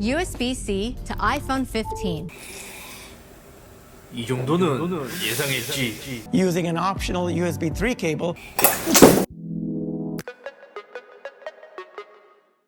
USB C to iPhone 15. 이 정도는 예상했지. using an optional USB 3 cable.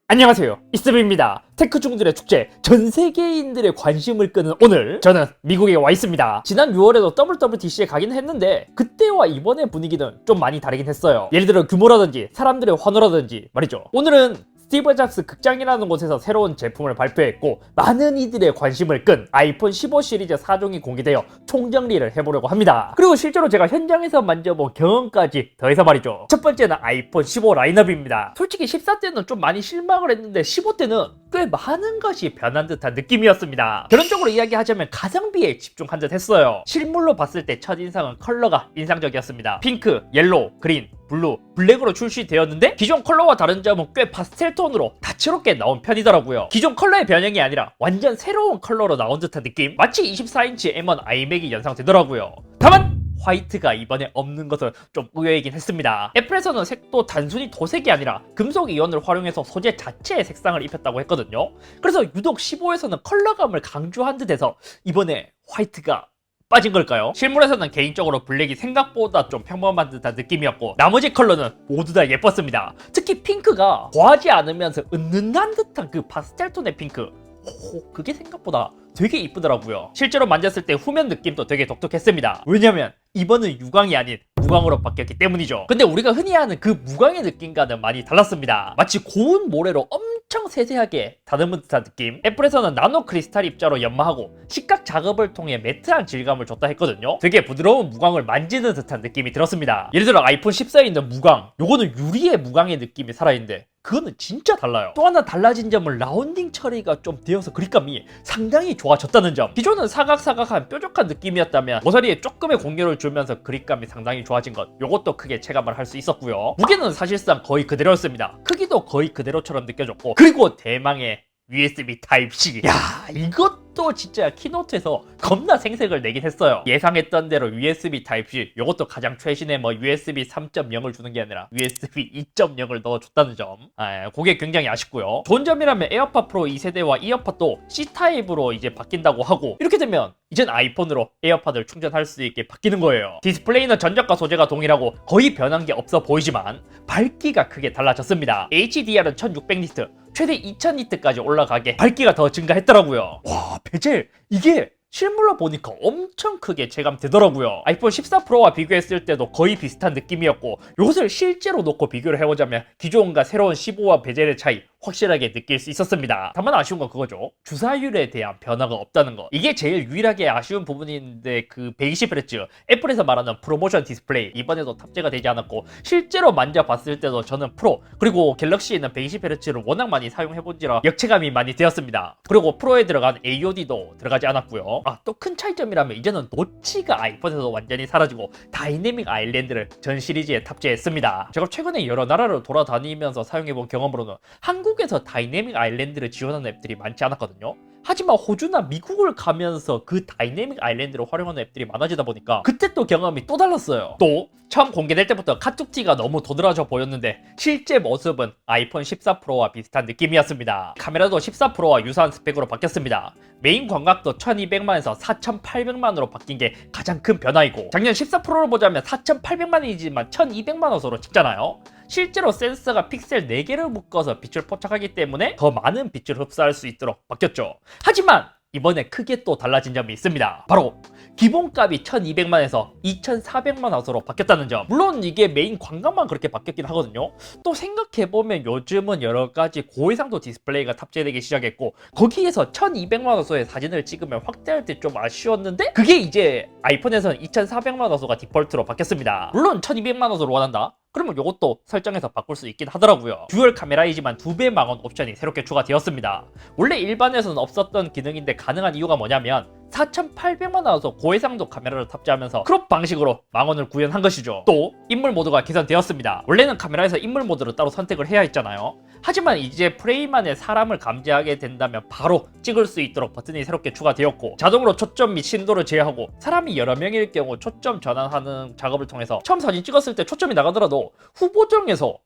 안녕하세요. 이스입니다. 테크 중들의 축제 전 세계인들의 관심을 끄는 오늘 저는 미국에 와 있습니다. 지난 6월에도 WWDC에 가긴 했는데 그때와 이번의 분위기는 좀 많이 다르긴 했어요. 예를 들어 규모라든지 사람들의 환호라든지 말이죠. 오늘은 스티브 잡스 극장이라는 곳에서 새로운 제품을 발표했고 많은 이들의 관심을 끈 아이폰 15 시리즈 4종이 공개되어 총정리를 해보려고 합니다. 그리고 실제로 제가 현장에서 만져본 경험까지 더해서 말이죠. 첫 번째는 아이폰 15 라인업입니다. 솔직히 14 때는 좀 많이 실망을 했는데 15 때는 꽤 많은 것이 변한 듯한 느낌이었습니다. 결론적으로 이야기하자면 가성비에 집중한 듯 했어요. 실물로 봤을 때 첫인상은 컬러가 인상적이었습니다. 핑크, 옐로우, 그린, 블루, 블랙으로 출시되었는데 기존 컬러와 다른 점은 꽤 파스텔 톤으로 다채롭게 나온 편이더라고요. 기존 컬러의 변형이 아니라 완전 새로운 컬러로 나온 듯한 느낌? 마치 24인치 M1 아이맥이 연상되더라고요. 다만 화이트가 이번에 없는 것은 좀 의외이긴 했습니다. 애플에서는 색도 단순히 도색이 아니라 금속 이온을 활용해서 소재 자체에 색상을 입혔다고 했거든요. 그래서 유독 15에서는 컬러감을 강조한 듯해서 이번에 화이트가 빠진 걸까요? 실물에서는 개인적으로 블랙이 생각보다 좀 평범한 듯한 느낌이었고 나머지 컬러는 모두 다 예뻤습니다. 특히 핑크가 과하지 않으면서 은은한 듯한 그 파스텔 톤의 핑크 오, 그게 생각보다 되게 이쁘더라고요. 실제로 만졌을 때 후면 느낌도 되게 독특했습니다. 왜냐면 이번은 유광이 아닌 무광으로 바뀌었기 때문이죠. 근데 우리가 흔히 아는 그 무광의 느낌과는 많이 달랐습니다. 마치 고운 모래로 엄청 세세하게 다듬은 듯한 느낌. 애플에서는 나노 크리스탈 입자로 연마하고 시각 작업을 통해 매트한 질감을 줬다 했거든요. 되게 부드러운 무광을 만지는 듯한 느낌이 들었습니다. 예를 들어 아이폰 14에 있는 무광, 요거는 유리의 무광의 느낌이 살아있는데 그거는 진짜 달라요. 또 하나 달라진 점은 라운딩 처리가 좀 되어서 그립감이 상당히 좋아졌다는 점. 기존은 사각사각한 뾰족한 느낌이었다면 모서리에 조금의 공유를 주면서 그립감이 상당히 좋아진 것. 요것도 크게 체감을 할 수 있었고요. 무게는 사실상 거의 그대로였습니다. 크기도 거의 그대로처럼 느껴졌고 그리고 대망의 USB Type-C. 야, 이것 도 진짜 키노트에서 겁나 생색을 내긴 했어요. 예상했던 대로 USB Type-C. 이것도 가장 최신의 뭐 USB 3.0을 주는 게 아니라 USB 2.0을 넣어줬다는 점. 아, 그게 굉장히 아쉽고요. 좋은 점이라면 에어팟 프로 2세대와 이어팟도 C 타입으로 이제 바뀐다고 하고 이렇게 되면 이젠 아이폰으로 에어팟을 충전할 수 있게 바뀌는 거예요. 디스플레이는 전작과 소재가 동일하고 거의 변한 게 없어 보이지만 밝기가 크게 달라졌습니다. HDR은 1600니트, 최대 2000니트까지 올라가게 밝기가 더 증가했더라고요. 와, 베젤 이게 실물로 보니까 엄청 크게 체감되더라고요. 아이폰 14 프로와 비교했을 때도 거의 비슷한 느낌이었고 이것을 실제로 놓고 비교를 해보자면 기존과 새로운 15와 베젤의 차이 확실하게 느낄 수 있었습니다. 다만 아쉬운 건 그거죠. 주사율에 대한 변화가 없다는 것. 이게 제일 유일하게 아쉬운 부분인데 그 120Hz 애플에서 말하는 프로모션 디스플레이 이번에도 탑재가 되지 않았고 실제로 만져봤을 때도 저는 프로 그리고 갤럭시에는 120Hz를 워낙 많이 사용해본지라 역체감이 많이 되었습니다. 그리고 프로에 들어간 AOD도 들어가지 않았고요. 아 또 큰 차이점이라면 이제는 노치가 아이폰에서 완전히 사라지고 다이내믹 아일랜드를 전 시리즈에 탑재했습니다. 제가 최근에 여러 나라를 돌아다니면서 사용해본 경험으로는 한국 에서 다이내믹 아일랜드를 지원하는 앱들이 많지 않았거든요. 하지만 호주나 미국을 가면서 그 다이내믹 아일랜드를 활용하는 앱들이 많아지다 보니까 그때 또 경험이 또 달랐어요. 또 처음 공개될 때부터 카툭티가 너무 도드라져 보였는데 실제 모습은 아이폰 14 프로와 비슷한 느낌이었습니다. 카메라도 14 프로와 유사한 스펙으로 바뀌었습니다. 메인 광각도 1200만에서 4800만으로 바뀐 게 가장 큰 변화이고 작년 14 프로를 보자면 4800만이지만 1200만 호소로 찍잖아요. 실제로 센서가 픽셀 4개를 묶어서 빛을 포착하기 때문에 더 많은 빛을 흡수할 수 있도록 바뀌었죠. 하지만 이번에 크게 또 달라진 점이 있습니다. 바로 기본값이 1200만에서 2400만 화소로 바뀌었다는 점. 물론 이게 메인 광각만 그렇게 바뀌었긴 하거든요. 또 생각해보면 요즘은 여러 가지 고해상도 디스플레이가 탑재되기 시작했고 거기에서 1200만 화소의 사진을 찍으면 확대할 때 좀 아쉬웠는데 그게 이제 아이폰에서는 2400만 화소가 디폴트로 바뀌었습니다. 물론 1200만 화소를 원한다? 그러면 이것도 설정해서 바꿀 수 있긴 하더라고요. 듀얼 카메라이지만 두 배 망원 옵션이 새롭게 추가되었습니다. 원래 일반에서는 없었던 기능인데 가능한 이유가 뭐냐면 4800만 나와서 고해상도 카메라를 탑재하면서 크롭 방식으로 망원을 구현한 것이죠. 또 인물 모드가 개선되었습니다. 원래는 카메라에서 인물 모드를 따로 선택을 해야 했잖아요. 하지만 이제 프레임 안에 사람을 감지하게 된다면 바로 찍을 수 있도록 버튼이 새롭게 추가되었고 자동으로 초점 및 신도를 제어하고 사람이 여러 명일 경우 초점 전환하는 작업을 통해서 처음 사진 찍었을 때 초점이 나가더라도 후보정에서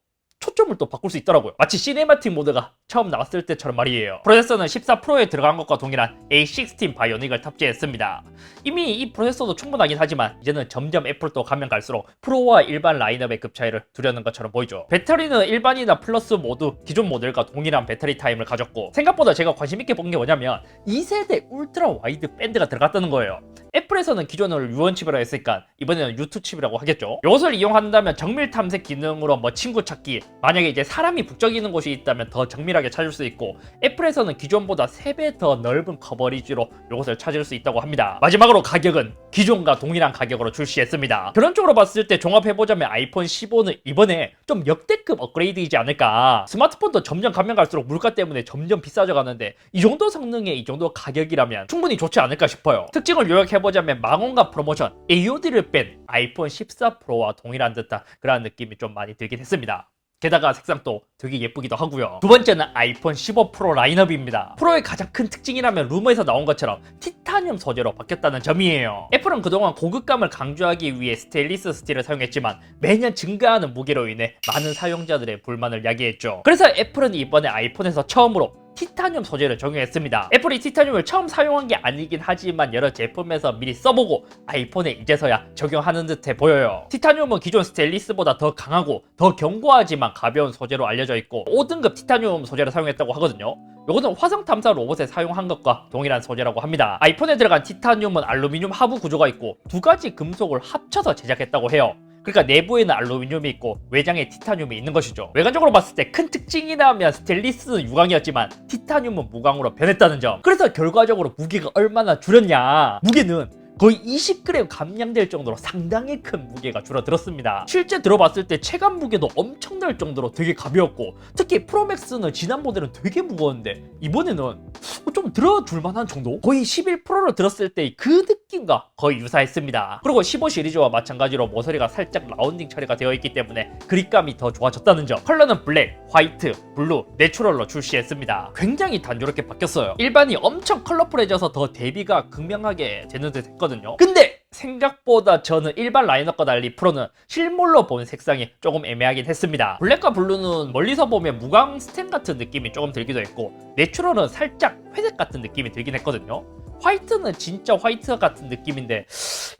초점을 또 바꿀 수 있더라고요. 마치 시네마틱 모드가 처음 나왔을 때처럼 말이에요. 프로세서는 14 프로에 들어간 것과 동일한 A16 바이오닉을 탑재했습니다. 이미 이 프로세서도 충분하긴 하지만 이제는 점점 애플 또 가면 갈수록 프로와 일반 라인업의 급 차이를 두려는 것처럼 보이죠. 배터리는 일반이나 플러스 모두 기존 모델과 동일한 배터리 타임을 가졌고 생각보다 제가 관심 있게 본 게 뭐냐면 2세대 울트라 와이드 밴드가 들어갔다는 거예요. 애플에서는 기존을 U1 칩이라 했으니까 이번에는 U2 칩이라고 하겠죠. 이것을 이용한다면 정밀 탐색 기능으로 뭐 친구 찾기, 만약에 이제 사람이 북적이는 곳이 있다면 더 정밀하게 찾을 수 있고 애플에서는 기존보다 3배 더 넓은 커버리지로 이것을 찾을 수 있다고 합니다. 마지막으로 가격은 기존과 동일한 가격으로 출시했습니다. 그런 쪽으로 봤을 때 종합해보자면 아이폰 15는 이번에 좀 역대급 업그레이드이지 않을까. 스마트폰도 점점 가면 갈수록 물가 때문에 점점 비싸져 가는데 이 정도 성능에 이 정도 가격이라면 충분히 좋지 않을까 싶어요. 특징을 요약해보 자면 망원과 프로모션, AOD를 뺀 아이폰 14 프로와 동일한 듯한 그런 느낌이 좀 많이 들긴 했습니다. 게다가 색상도 되게 예쁘기도 하고요. 두 번째는 아이폰 15 프로 라인업입니다. 프로의 가장 큰 특징이라면 루머에서 나온 것처럼 티타늄 소재로 바뀌었다는 점이에요. 애플은 그동안 고급감을 강조하기 위해 스테인리스 스틸을 사용했지만 매년 증가하는 무게로 인해 많은 사용자들의 불만을 야기했죠. 그래서 애플은 이번에 아이폰에서 처음으로 티타늄 소재를 적용했습니다. 애플이 티타늄을 처음 사용한 게 아니긴 하지만 여러 제품에서 미리 써보고 아이폰에 이제서야 적용하는 듯해 보여요. 티타늄은 기존 스테인리스보다 더 강하고 더 견고하지만 가벼운 소재로 알려져 있고 5등급 티타늄 소재를 사용했다고 하거든요. 이거는 화성 탐사 로봇에 사용한 것과 동일한 소재라고 합니다. 아이폰에 들어간 티타늄은 알루미늄 하부 구조가 있고 두 가지 금속을 합쳐서 제작했다고 해요. 그러니까 내부에는 알루미늄이 있고 외장에 티타늄이 있는 것이죠. 외관적으로 봤을 때 큰 특징이라면 스테인리스는 유광이었지만 티타늄은 무광으로 변했다는 점. 그래서 결과적으로 무게가 얼마나 줄였냐. 무게는 거의 20g 감량될 정도로 상당히 큰 무게가 줄어들었습니다. 실제 들어봤을 때 체감 무게도 엄청날 정도로 되게 가벼웠고 특히 프로맥스는 지난 모델은 되게 무거웠는데 이번에는 좀 들어줄 만한 정도? 거의 11 프로를 들었을 때 그 느낌과 거의 유사했습니다. 그리고 15 시리즈와 마찬가지로 모서리가 살짝 라운딩 처리가 되어 있기 때문에 그립감이 더 좋아졌다는 점. 컬러는 블랙, 화이트, 블루, 내추럴로 출시했습니다. 굉장히 단조롭게 바뀌었어요. 일반이 엄청 컬러풀해져서 더 대비가 극명하게 되는 듯 했거든요. 근데 생각보다 저는 일반 라인업과 달리 프로는 실물로 본 색상이 조금 애매하긴 했습니다. 블랙과 블루는 멀리서 보면 무광 스텐 같은 느낌이 조금 들기도 했고 내추럴은 살짝 회색 같은 느낌이 들긴 했거든요. 화이트는 진짜 화이트 같은 느낌인데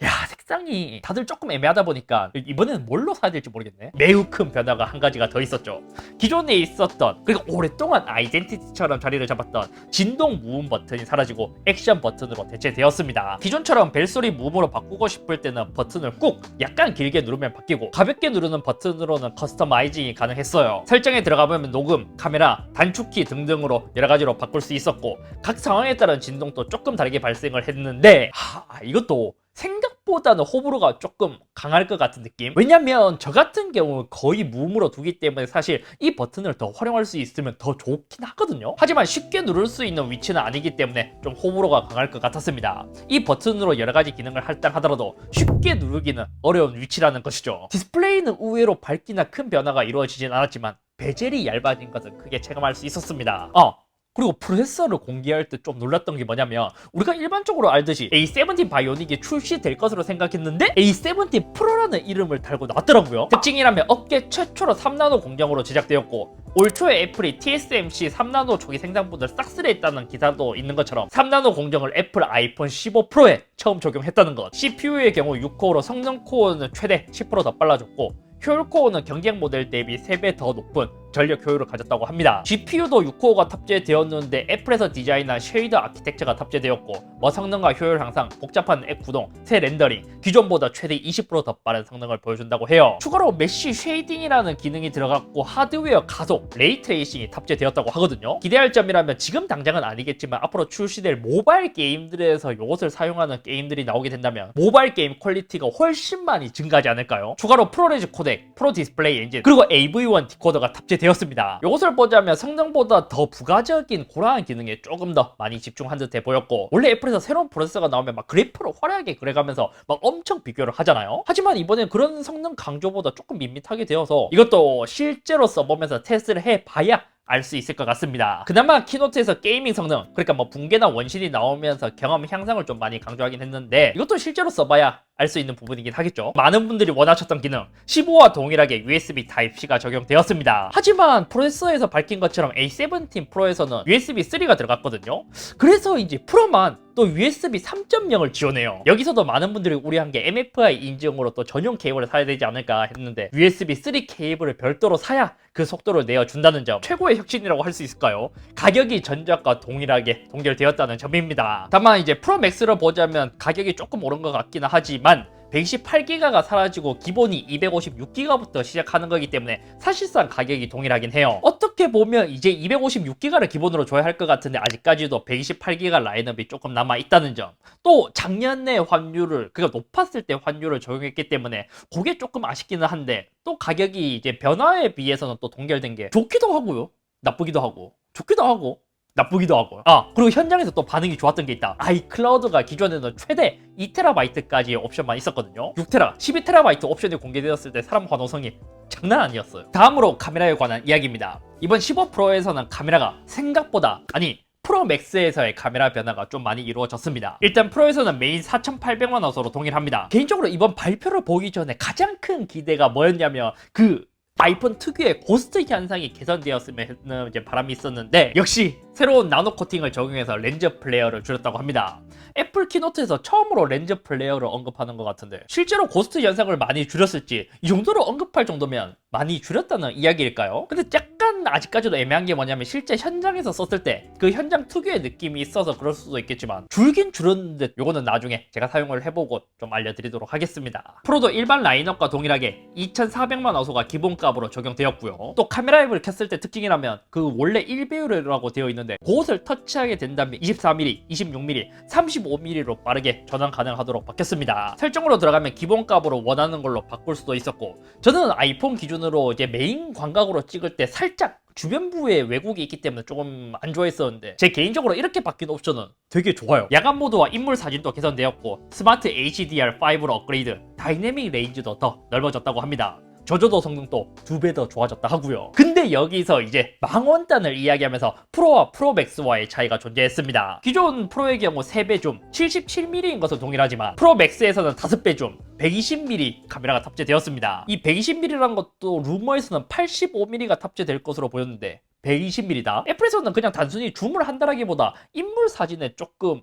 야 색상이 다들 조금 애매하다 보니까 이번에는 뭘로 사야 될지 모르겠네. 매우 큰 변화가 한 가지가 더 있었죠. 기존에 있었던 그리고 오랫동안 아이덴티티처럼 자리를 잡았던 진동 무음 버튼이 사라지고 액션 버튼으로 대체되었습니다. 기존처럼 벨소리 무음으로 바꾸고 싶을 때는 버튼을 꾹 약간 길게 누르면 바뀌고 가볍게 누르는 버튼으로는 커스터마이징이 가능했어요. 설정에 들어가 보면 녹음, 카메라, 단축키 등등으로 여러 가지로 바꿀 수 있었고 각 상황에 따른 진동도 조금 다르게 발생을 했는데 하, 이것도 생각보다는 호불호가 조금 강할 것 같은 느낌? 왜냐면 저 같은 경우 거의 무음으로 두기 때문에 사실 이 버튼을 더 활용할 수 있으면 더 좋긴 하거든요? 하지만 쉽게 누를 수 있는 위치는 아니기 때문에 좀 호불호가 강할 것 같았습니다. 이 버튼으로 여러 가지 기능을 할당하더라도 쉽게 누르기는 어려운 위치라는 것이죠. 디스플레이는 의외로 밝기나 큰 변화가 이루어지진 않았지만 베젤이 얇아진 것은 크게 체감할 수 있었습니다. 어, 그리고 프로세서를 공개할 때 좀 놀랐던 게 뭐냐면 우리가 일반적으로 알듯이 A17 바이오닉이 출시될 것으로 생각했는데 A17 프로라는 이름을 달고 나왔더라고요. 특징이라면 업계 최초로 3나노 공정으로 제작되었고 올 초에 애플이 TSMC 3나노 초기 생산분을 싹쓸이했다는 기사도 있는 것처럼 3나노 공정을 애플 아이폰 15 프로에 처음 적용했다는 것. CPU의 경우 6코어로 성능 코어는 최대 10%더 빨라졌고 효율 코어는 경쟁 모델 대비 3배 더 높은 전력 효율을 가졌다고 합니다. GPU도 6코어가 탑재되었는데 애플에서 디자인한 쉐이더 아키텍처가 탑재되었고 뭐 성능과 효율 향상, 복잡한 앱 구동, 새 렌더링, 기존보다 최대 20%더 빠른 성능을 보여준다고 해요. 추가로 메쉬 쉐이딩이라는 기능이 들어갔고 하드웨어 가속, 레이트레이싱이 탑재되었다고 하거든요. 기대할 점이라면 지금 당장은 아니겠지만 앞으로 출시될 모바일 게임들에서 이것을 사용하는 게임들이 나오게 된다면 모바일 게임 퀄리티가 훨씬 많이 증가하지 않을까요? 추가로 프로레즈 코덱, 프로 디스플레이 엔진, 그리고 AV1 디코더가 탑재되었 습니다. 이것을 보자면 성능보다 더 부가적인 고라한 기능에 조금 더 많이 집중한 듯해 보였고 원래 애플에서 새로운 프로세서가 나오면 막 그래프를 화려하게 그려가면서 막 엄청 비교를 하잖아요. 하지만 이번엔 그런 성능 강조보다 조금 밋밋하게 되어서 이것도 실제로 써보면서 테스트를 해봐야 알 수 있을 것 같습니다. 그나마 키노트에서 게이밍 성능, 그러니까 뭐 붕괴나 원신이 나오면서 경험 향상을 좀 많이 강조하긴 했는데 이것도 실제로 써봐야 알 수 있는 부분이긴 하겠죠. 많은 분들이 원하셨던 기능 15와 동일하게 USB Type-C가 적용되었습니다. 하지만 프로세서에서 밝힌 것처럼 A17 프로에서는 USB 3가 들어갔거든요. 그래서 이제 프로만 또 USB 3.0을 지원해요. 여기서도 많은 분들이 우려한 게 MFI 인증으로 또 전용 케이블을 사야 되지 않을까 했는데 USB 3 케이블을 별도로 사야 그 속도를 내어준다는 점 최고의 혁신이라고 할 수 있을까요? 가격이 전작과 동일하게 동결되었다는 점입니다. 다만 이제 프로 맥스를 보자면 가격이 조금 오른 것 같기는 하지만 128기가가 사라지고 기본이 256기가부터 시작하는 거기 때문에 사실상 가격이 동일하긴 해요. 어떻게 보면 이제 256기가를 기본으로 줘야 할 것 같은데 아직까지도 128기가 라인업이 조금 남아 있다는 점. 또 작년에 환율을 그러니까 높았을 때 환율을 적용했기 때문에 그게 조금 아쉽기는 한데 또 가격이 이제 변화에 비해서는 또 동결된 게 좋기도 하고요. 나쁘기도 하고 좋기도 하고 나쁘기도 하고 아 그리고 현장에서 또 반응이 좋았던 게 있다. 아이클라우드가 기존에는 최대 2TB까지의 옵션만 있었거든요. 6TB, 12TB 옵션이 공개되었을 때 사람 환호성이 장난 아니었어요. 다음으로 카메라에 관한 이야기입니다. 이번 15 프로에서는 카메라가 생각보다 아니 프로 맥스에서의 카메라 변화가 좀 많이 이루어졌습니다. 일단 프로에서는 메인 4,800만 화소로 동일합니다. 개인적으로 이번 발표를 보기 전에 가장 큰 기대가 뭐였냐면 그 아이폰 특유의 고스트 현상이 개선되었으면 하는 이제 바람이 있었는데 역시 새로운 나노 코팅을 적용해서 렌즈 플레이어를 줄였다고 합니다. 애플 키노트에서 처음으로 렌즈 플레이어를 언급하는 것 같은데 실제로 고스트 현상을 많이 줄였을지 이 정도로 언급할 정도면 많이 줄였다는 이야기일까요? 근데 약간 아직까지도 애매한 게 뭐냐면 실제 현장에서 썼을 때 그 현장 특유의 느낌이 있어서 그럴 수도 있겠지만 줄긴 줄었는데 요거는 나중에 제가 사용을 해보고 좀 알려드리도록 하겠습니다. 프로도 일반 라인업과 동일하게 2400만 화소가 기본값으로 적용되었고요. 또 카메라 앱을 켰을 때 특징이라면 그 원래 1배율이라고 되어 있는데 그것을 터치하게 된다면 24mm, 26mm, 35mm로 빠르게 전환 가능하도록 바뀌었습니다. 설정으로 들어가면 기본값으로 원하는 걸로 바꿀 수도 있었고 저는 아이폰 기준으로 이제 메인 광각으로 찍을 때 살짝 주변부에 왜곡이 있기 때문에 조금 안 좋아했었는데 제 개인적으로 이렇게 바뀐 옵션은 되게 좋아요 야간 모드와 인물 사진도 개선되었고 스마트 HDR5로 업그레이드 다이내믹 레인지도 더 넓어졌다고 합니다 저조도 성능도 두 배 더 좋아졌다 하고요 근데 여기서 이제 망원단을 이야기하면서 프로와 프로맥스와의 차이가 존재했습니다 기존 프로의 경우 3배 줌 77mm인 것은 동일하지만 프로맥스에서는 5배 줌 120mm 카메라가 탑재되었습니다. 이 120mm라는 것도 루머에서는 85mm가 탑재될 것으로 보였는데 120mm다. 애플에서는 그냥 단순히 줌을 한다라기보다 인물 사진에 조금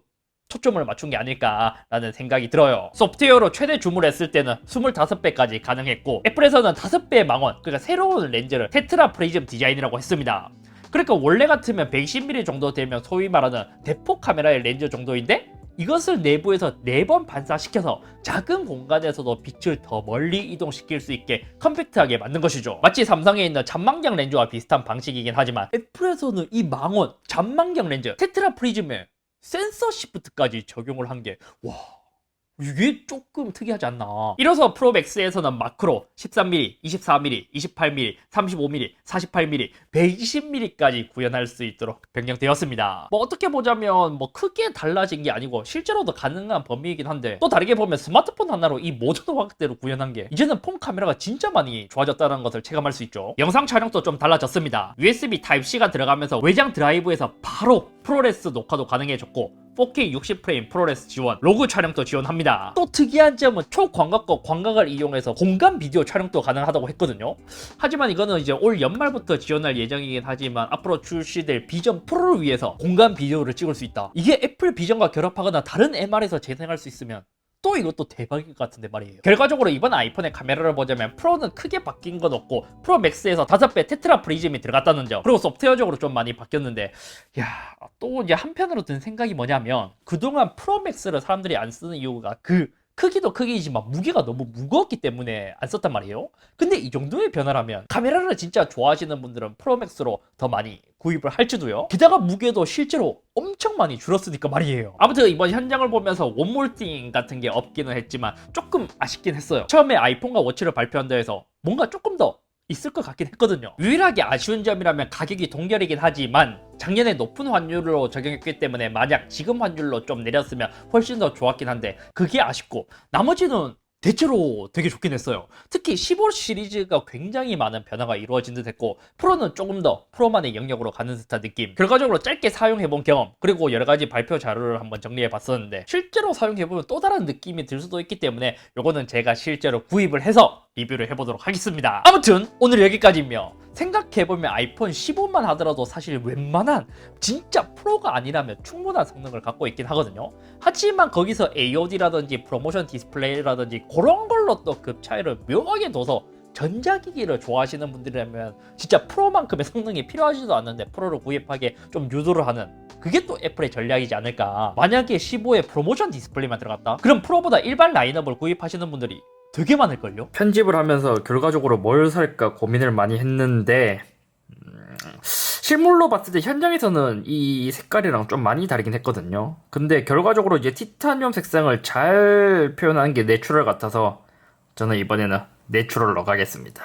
초점을 맞춘 게 아닐까라는 생각이 들어요. 소프트웨어로 최대 줌을 했을 때는 25배까지 가능했고 애플에서는 5배 망원, 그러니까 새로운 렌즈를 테트라 프리즘 디자인이라고 했습니다. 그러니까 원래 같으면 110mm 정도 되면 소위 말하는 대포 카메라의 렌즈 정도인데 이것을 내부에서 4번 반사시켜서 작은 공간에서도 빛을 더 멀리 이동시킬 수 있게 컴팩트하게 만든 것이죠. 마치 삼성에 있는 잔망경 렌즈와 비슷한 방식이긴 하지만 애플에서는 이 망원, 잔망경 렌즈, 테트라 프리즘에 센서 시프트까지 적용을 한 게 와. 이게 조금 특이하지 않나. 이래서 프로맥스에서는 마크로 13mm, 24mm, 28mm, 35mm, 48mm, 120mm까지 구현할 수 있도록 변경되었습니다. 뭐 어떻게 보자면 뭐 크게 달라진 게 아니고 실제로도 가능한 범위이긴 한데 또 다르게 보면 스마트폰 하나로 이 모든 확대로 구현한 게 이제는 폰 카메라가 진짜 많이 좋아졌다는 것을 체감할 수 있죠. 영상 촬영도 좀 달라졌습니다. USB Type-C가 들어가면서 외장 드라이브에서 바로 프로레스 녹화도 가능해졌고 4K 60프레임 프로레스 지원, 로그 촬영도 지원합니다. 또 특이한 점은 초광각과 광각을 이용해서 공간 비디오 촬영도 가능하다고 했거든요. 하지만 이거는 이제 올 연말부터 지원할 예정이긴 하지만 앞으로 출시될 비전 프로를 위해서 공간 비디오를 찍을 수 있다. 이게 애플 비전과 결합하거나 다른 MR에서 재생할 수 있으면 또 이것도 대박일 것 같은데 말이에요. 결과적으로 이번 아이폰의 카메라를 보자면 프로는 크게 바뀐 건 없고 프로 맥스에서 5배 테트라 프리즘이 들어갔다는 점 그리고 소프트웨어적으로 좀 많이 바뀌었는데 야또 이제 한편으로 든 생각이 뭐냐면 그동안 프로 맥스를 사람들이 안 쓰는 이유가 그 크기도 크기이지만 무게가 너무 무거웠기 때문에 안 썼단 말이에요. 근데 이 정도의 변화라면 카메라를 진짜 좋아하시는 분들은 프로맥스로 더 많이 구입을 할지도요. 게다가 무게도 실제로 엄청 많이 줄었으니까 말이에요. 아무튼 이번 현장을 보면서 원몰띵 같은 게 없기는 했지만 조금 아쉽긴 했어요. 처음에 아이폰과 워치를 발표한다 해서 뭔가 조금 더 있을 것 같긴 했거든요. 유일하게 아쉬운 점이라면 가격이 동결이긴 하지만 작년에 높은 환율로 적용했기 때문에 만약 지금 환율로 좀 내렸으면 훨씬 더 좋았긴 한데 그게 아쉽고 나머지는 대체로 되게 좋긴 했어요. 특히 15 시리즈가 굉장히 많은 변화가 이루어진 듯 했고, 프로는 조금 더 프로만의 영역으로 가는 듯한 느낌. 결과적으로 짧게 사용해본 경험, 그리고 여러 가지 발표 자료를 한번 정리해 봤었는데, 실제로 사용해보면 또 다른 느낌이 들 수도 있기 때문에, 요거는 제가 실제로 구입을 해서 리뷰를 해보도록 하겠습니다. 아무튼, 오늘 여기까지며, 생각해보면 아이폰 15만 하더라도 사실 웬만한 진짜 프로가 아니라면 충분한 성능을 갖고 있긴 하거든요. 하지만 거기서 AOD라든지 프로모션 디스플레이라든지 그런 걸로 또 급 차이를 묘하게 둬서 전자기기를 좋아하시는 분들이라면 진짜 프로만큼의 성능이 필요하지도 않는데 프로를 구입하기에 좀 유도를 하는 그게 또 애플의 전략이지 않을까. 만약에 15에 프로모션 디스플레이만 들어갔다? 그럼 프로보다 일반 라인업을 구입하시는 분들이 되게 많을걸요? 편집을 하면서 결과적으로 뭘 살까 고민을 많이 했는데 음, 실물로 봤을 때 현장에서는 이 색깔이랑 좀 많이 다르긴 했거든요. 근데 결과적으로 이제 티타늄 색상을 잘 표현하는 게 내추럴 같아서 저는 이번에는 내추럴로 가겠습니다.